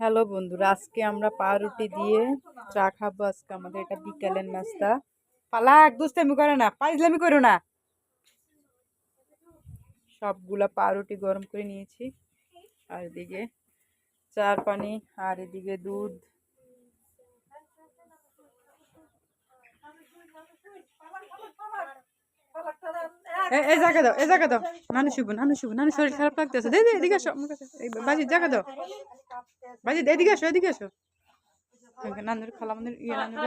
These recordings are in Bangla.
হ্যালো বন্ধুরা, আজকে আমরা পাউরুটি দিয়ে চা খাব। আজকে আমাদের এটা বিকালের নাস্তা। পালা এক দুষ্টামি করে না পাইজলামি করো না। সবগুলা পাউরুটি গরম করে নিয়েছি। আর এদিকে চার পানি, আর এদিকে দুধ। এই জায়গা দাও এই জায়গা দাও। নানু শুভ নানু শুভ নানু শরীর খারাপ লাগতেছে। দে দে এদিকে আসো আমার কাছে। এই বাজির জায়গা দাও। বাজি এদিকে আসো এদিকে আসো। নানুর খালা আমাদের ইয়ে নানুর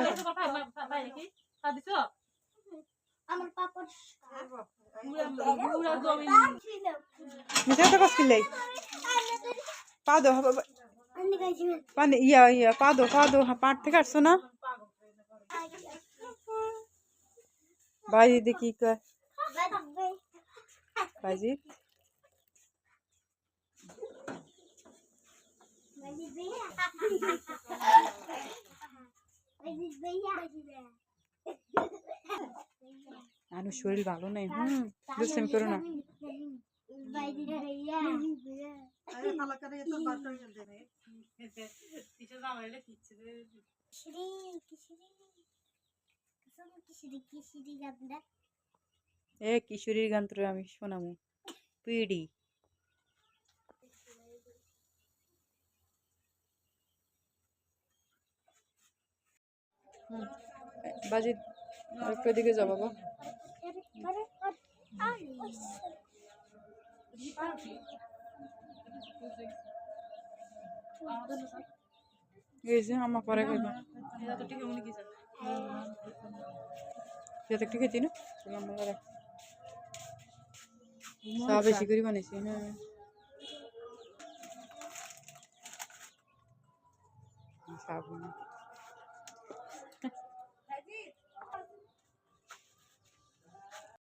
পা দো ইয়া ইয়া পা দো পা দো পাট থেকে আসছো না? বাজি দেখি কয়। বাজি নানুর শরীর ভালো নাই? হুম দুষ্টামি করো না। এ কিশোরীর গান তোর আমি শোনামু পিড়ি। বাজি একটু দিকে যাও বাবা। এই যে আমার পরে খাইবা। সেটা একটু খেতি না? আমার চা বেশি করে বানাইছি হ্যাঁ চা বানাই